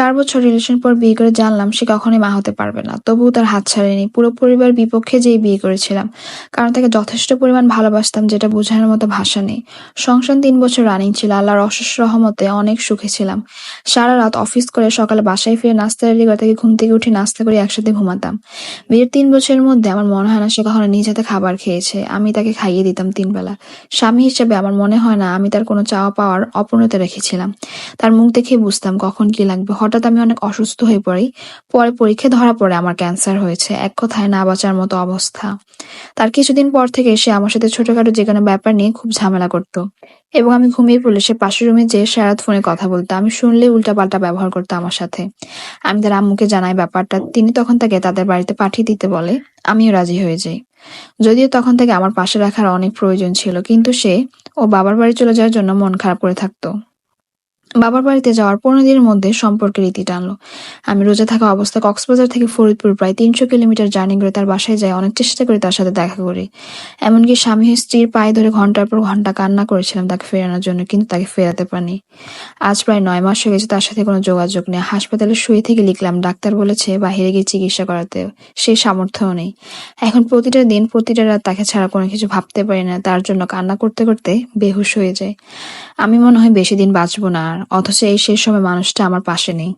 চার বছর রিলেশন পর বিয়ে করে জানলাম সে কখনোই মা হতে পারবে না। তবুও তার হাত ছাড়েনি। পুরো পরিবার বিপক্ষে যেই বিয়ে করেছিলাম, কারণ তাকে যথেষ্ট পরিমাণ ভালোবাসতাম, যেটা বোঝানোর মতো ভাষা নেই। সংসার তিন বছর রানিং ছিল, আল্লাহর অশেষ রহমতে অনেক সুখে ছিলাম। সারা রাত অফিস করে সকালে বাসায় ফিরে নাস্তা রেডি করে তাকে ঘুম থেকে উঠে নাস্তা করে একসাথে ঘুমাতাম। বিয়ের তিন বছরের মধ্যে আমার মনে হয় না সে কখনো নিজ হাতে খাবার খেয়েছে। আমি তাকে খাইয়ে দিতাম তিন বেলা স্বামী হিসেবে আমার মনে হয় না আমি তার কোনো চাওয়া পাওয়ার অপূর্ণতা রেখেছিলাম। তার মুখ দেখে বুঝতাম কখন কি লাগবে। হঠাৎ আমি অনেক অসুস্থ হয়ে পড়ি। পরে পরীক্ষায় ধরা পড়ে, আমার ক্যান্সার হয়েছে। এক কথায় না বাঁচার মতো অবস্থা। তার কিছুদিন পর থেকে সে আমার সাথে ছোটখাটো যে কোনো ব্যাপার নিয়ে খুব ঝামেলা করত। এবং আমি ঘুমিয়ে পড়লে সে পাশের রুমে যেয়ে সারাত ফোনে কথা বলতো। আমি শুনলে উল্টাপাল্টা ব্যবহার করতো আমার সাথে। আমি তার আম্মুকে জানাই ব্যাপারটা। তিনি তখন তাকে তাদের বাড়িতে পাঠিয়ে দিতে বলে, আমিও রাজি হয়ে যাই। যদিও তখন থেকে আমার পাশে রাখার অনেক প্রয়োজন ছিল, কিন্তু সে ও বাবার বাড়ি চলে যাওয়ার জন্য মন খারাপ করে থাকতো। বাবার বাড়িতে যাওয়ার পনেরো দিনের মধ্যে সম্পর্কের রীতি টানলো। আমি রোজা থাকা অবস্থা কক্সবাজার থেকে ফরিদপুর প্রায় তিনশো কিলোমিটার জার্নি করে তার বাসায় যাই, অনেক চেষ্টা করে তার সাথে দেখা করি। এমনকি স্বামী স্ত্রীর পায়ে ধরে ঘণ্টার পর ঘণ্টা কান্না করেছিলাম তাকে ফেরানোর জন্য, কিন্তু তাকে ফেরাতে পারিনি। আজ প্রায় নয় মাস হয়ে গেছে তার সাথে কোনো যোগাযোগ নেই। হাসপাতালে শুয়ে থেকে লিখলাম, ডাক্তার বলেছে বাইরে গিয়ে চিকিৎসা করাতে সেই সামর্থ্যও নেই। এখন প্রতিটা দিন, প্রতিটা রাত তাকে ছাড়া কোনো কিছু ভাবতে পারি না, তার জন্য কান্না করতে করতে বেহুশ হয়ে যায়। আমি মনে হয় বেশি দিন বাঁচবো না আর। অথচ এই শেষ সময় মানুষটা আমার পাশে নেই।